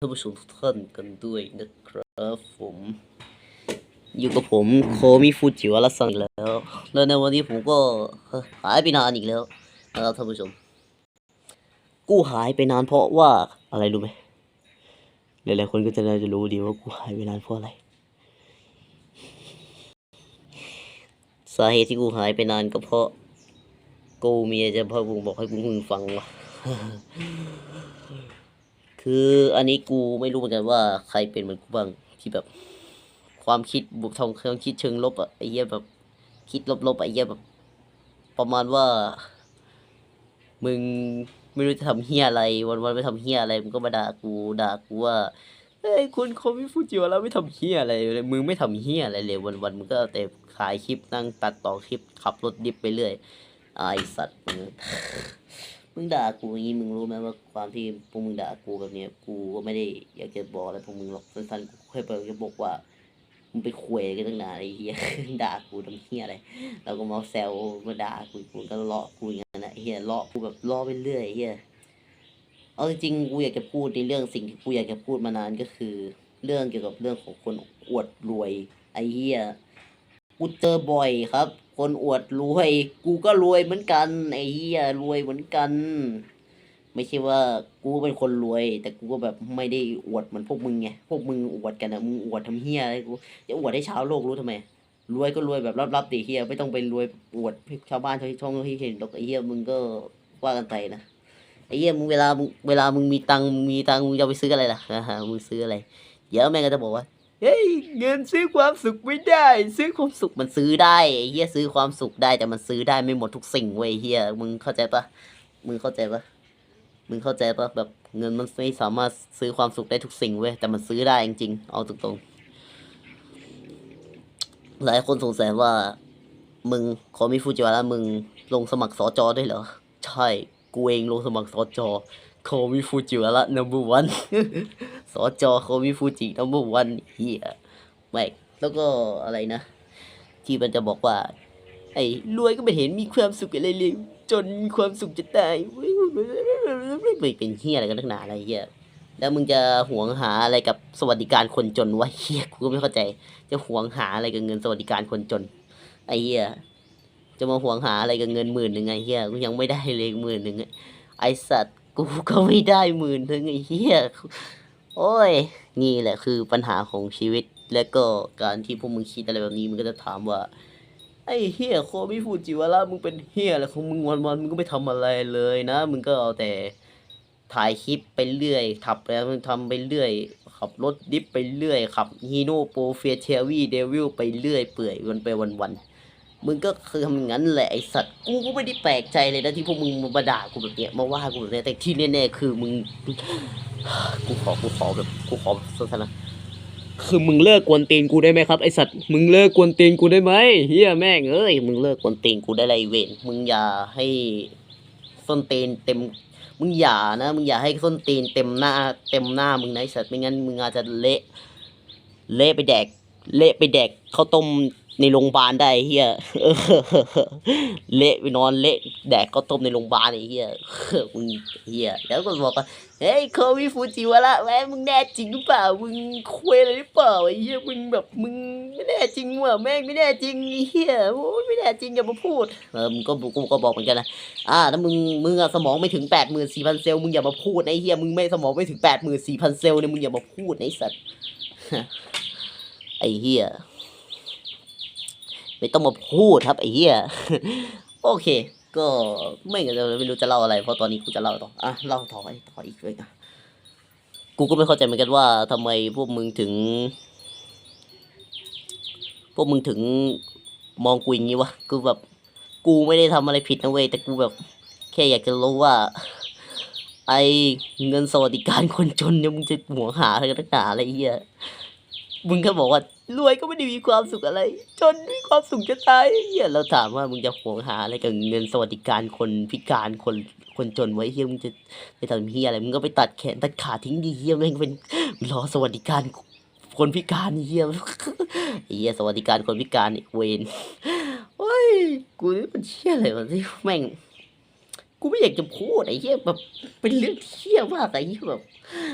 ท่านผู้ชมทุกท่านกันด้วยนะครับผมอยู่กับผมโคมิฟูจิวาระซังแล้ว แล้วในวันนี้ผมก็หายไปนานอีกแล้วนะครับท่านผู้ชม กูหายไปนานเพราะว่าอะไรรู้ไหมหลายๆคนก็จะน่าจะรู้ดีว่ากูหายไปนานเพราะอะไรสาเหตุที่กูหายไปนานก็เพราะกูเมียจะพากูบอกให้กูมึงฟังว่า คืออันนี้กูไม่รู้เหมือนกันว่าใครเป็นเหมือนกูบ้างที่แบบ ความคิดบวกทองความคิดเชิงลบอะไอ้เหี้ยแบบ คิดลบๆไอ้เหี้ยแบบ ประมาณว่า มึงไม่รู้จะทำเฮียอะไร วันๆไม่ทำเฮียอะไรมึงก็มาด่ากูด่ากูว่าเฮ้ยคุณคอมิฟูจิวะแล้วไม่ทำเฮียอะไรเลยมึงไม่ทำเฮียอะไรเลยวันๆมึงก็แต่ขายคลิปนั่งตัดต่อคลิปขับรถดิบไปเรื่อยไอสัตว์มึง มึงด่ากูอย่างนี้มึงรู้ไหมว่าความที่พวกมึงด่ากูแบบเนี้ยกูก็ไม่ได้อยากจะบอกอะไรพวกมึงหรอกสั้นๆกูแค่ไปจะบอกว่ามึงไปคุยกันตั้งนานไอ้เหี้ยด่ากูทำเหี้ยอะไรแล้วก็มาแซวมาด่ากูกูก็เลาะกูอย่างนั้นนะไอ้เหี้ยเลาะกูแบบเลาะไปเรื่อยเหี้ยเอาจริงๆกูอยากจะพูดในเรื่องสิ่งที่กูอยากจะพูดมานานก็คือ เรื่องเกี่ยวกับเรื่องของคนอวดรวยไอ้เหี้ย กูเจอบ่อยครับ คนอวดรวย กูก็รวยเหมือนกันไอ้เหี้ยรวยเหมือนกัน ไม่ใช่ว่ากูเป็นคนรวย แต่กูก็แบบไม่ได้อวดเหมือนพวกมึงไงพวกมึงอวดกันนะมึงอวดทำเฮียอะไรกูจะอวดให้ชาวโลกรู้ทำไมรวยก็รวยแบบลับๆดิเฮียไม่ต้องไปรวยอวดชาวบ้านชาวช่องที่เห็นหรอกไอ้เฮียมึงก็ว่ากันไปนะไอ้เฮียมึงเวลามึงเวลามึงมีตังมึงมีตังมึงจะไปซื้ออะไรล่ะมึงซื้ออะไรเดี๋ยวแม่งก็จะบอกว่า เฮ้ยเงินซื้อความสุขไม่ได้ ซื้อความสุขมันซื้อได้เฮียซื้อความสุขได้แต่มันซื้อได้ไม่หมดทุกสิ่งเว้ยเฮียมึงเข้าใจปะมึงเข้าใจปะมึงเข้าใจปะแบบเงินมันไม่สามารถซื้อความสุขได้ทุกสิ่งเว้ยแต่มันซื้อได้จริงๆเอาตรงๆหลายคนสงสัยว่า มึงขอมีฟูจิวาระมึงลงสมัครสอจอได้เหรอใช่กูเองลงสมัครสอจอโคมิฟูจิวาระ number one สอจอโคมิฟูจิ number one เฮียไม่แล้วก็อะไรนะ ที่มันจะบอกว่า ไอ้รวยก็ไม่เห็นมีความสุขอะไรเลยจนมีความสุขจะตายไม่เป็นเฮียอะไรกันนักหนาอะไรเฮียแล้วมึงจะหวงหาอะไรกับสวัสดิการคนจนวะเฮียกูก็ไม่เข้าใจ จะหวงหาอะไรกับเงินสวัสดิการคนจน ไอ้เฮียจะมาหวงหาอะไรกับเงินหมื่นหนึ่งไงเฮียกูยังไม่ได้เลยหมื่นหนึ่งไอ้สัตว์กูก็ไม่ได้หมื่นหนึ่งไอ้เฮีย โอ้ย นี่แหละคือปัญหาของชีวิต และก็การที่พวกมึงคิดอะไรแบบนี้มึงก็จะถามว่า ไอ้เฮียโคมิฟูจิวาระมึงเป็นเฮียอะไรของมึงวันๆมึงก็ไม่ทำอะไรเลยนะ มึงก็เอาแต่ถ่ายคลิปไปเรื่อยขับแล้วมึงทำไปเรื่อย ขับรถดิฟไปเรื่อย ขับฮีโน่โปรเฟียเทวีเดวิลไปเรื่อย เปื่อยวันไปวันๆมึงก็คือทำอย่างนั้นแหละไอสัตว์กูก็ไม่ได้แปลกใจเลยนะที่พวกมึงมาด่ากูแบบเนี้ยมาว่ากูแบบเนี้ยแต่ที่แน่ๆคือมึง กูขอกูขอแบบกูขอสั้นๆนะคือมึงเลิกกวนตีนกูได้ไหมครับไอสัตว์มึงเลิกกวนตีนกูได้ไหมเฮียแม่งเอ้ยมึงเลิกกวนตีนกูได้ไรเวนมึงอย่าให้ส้นตีนเต็ม มึงอย่านะมึงอย่าให้ส้นตีนเต็มหน้า เต็มหน้ามึงนะไอสัตว์ไม่งั้นมึงอาจจะเละเละไปแดก เละไปแดกข้าวต้ม ในโรงพยาบาลได้เฮียเละไปนอนเละแดกข้าวต้มในโรงพยาบาลไอ้เฮียมึงเฮียแล้วก็บอกว่าเฮ้ยโควิฟูจิวะละแม่มึงแน่จริงหรือเปล่ามึงคุยอะไรหรือเปล่าไอ้เหี้ยมึงแบบมึงไม่แน่จริงว่ะแม่งไม่แน่จริงไอ้เหี้ยโอ้ยไม่แน่จริงอย่ามาพูดเออมึงก็กูก็บอกเหมือนกันนะอ่าถ้ามึงมึงอะสมองไม่ถึงแปดหมื่นสี่พันเซลล์มึงอย่ามาพูดไอ้เหี้ยมึงไม่สมองไม่ถึงแปดหมื่นสี่พันเซลล์เนี่ยมึงอย่ามาพูดนะไอ้สัตว์ไอ้เหี้ย ไม่ต้องมาพูดครับไอ้เหี้ยโอเค ก็ไม่งั้นจะไม่รู้จะเล่าอะไร เพราะตอนนี้กูจะเล่าต่ออะเล่าต่อไปต่ออีกเลยอะกูก็ไม่เข้าใจเหมือนกันว่าทำไมพวกมึงถึง พวกมึงถึงมองกูอย่างนี้วะกูแบบ กูไม่ได้ทำอะไรผิดนะเว้ยแต่กูแบบ แค่อยากจะรู้ว่า ไอเงินสวัสดิการคนจนเนี่ยมึงจะหัวหาอะไรกันนักหนาอะไรเงี้ยมึงก็บอกว่า รวยก็ไม่ได้มีความสุขอะไร จนมีความสุขจะตายเฮียเราถามว่ามึงจะหวงหาอะไรกับเงินสวัสดิการคนพิการคนคนจนไว้เฮียมึงจะไปทำเฮียอะไรมึงก็ไปตัดแขนตัดขาทิ้งดีเฮียแม่งเป็นรอสวัสดิการคนพิการเฮียเฮียสวัสดิการคนพิการอีกเวนโอ้ยกูนี่มันเชี่ยอะไรวะที่แม่ง กูไม่อยากจะพูดไอ้เหี้ยแบบเป็นเรื่องเที่ยมากไอ้เหี้ยแบบ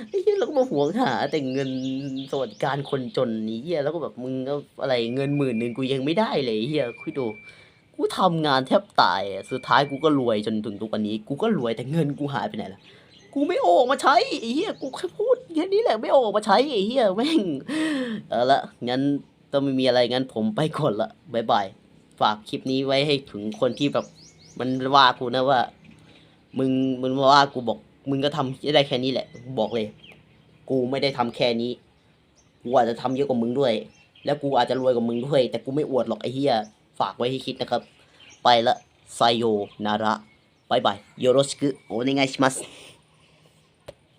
ไอ้เหี้ยแล้วก็มาหวงหาแต่เงินสวัสดิการคนจนนี่เหี้ยแล้วก็แบบมึงเอาอะไรเงินหมื่นหนึ่งกูยังไม่ได้เลยเหี้ยคุยดูกูทำงานแทบตายอะสุดท้ายกูก็รวยจนถึงทุกวันนี้ กูก็รวยแต่เงินกูหายไปไหนล่ะกูไม่ออกมาใช้ไอ้เหี้ยกูแค่พูดแค่นี้แหละไม่ออกมาใช้ไอ้เหี้ยแม่งเอาละงั้นต้องไม่มีอะไรงั้นผมไปก่อนละบายบายฝากคลิปนี้ไว้ให้ถึงคนที่แบบมันว่ากูนะว่า มึงมึงมาว่ากูบอก มึงก็ทำได้แค่นี้แหละ บอกเลย กูไม่ได้ทำแค่นี้ กูอาจจะทำเยอะกว่ามึงด้วย แล้วกูอาจจะรวยกว่ามึงด้วย แต่กูไม่อวดหรอกไอ้เหี้ยฝากไว้ให้คิดนะครับ ไปละไซโยนาระบายบายโยโรชิกุโอเนไงชิมัส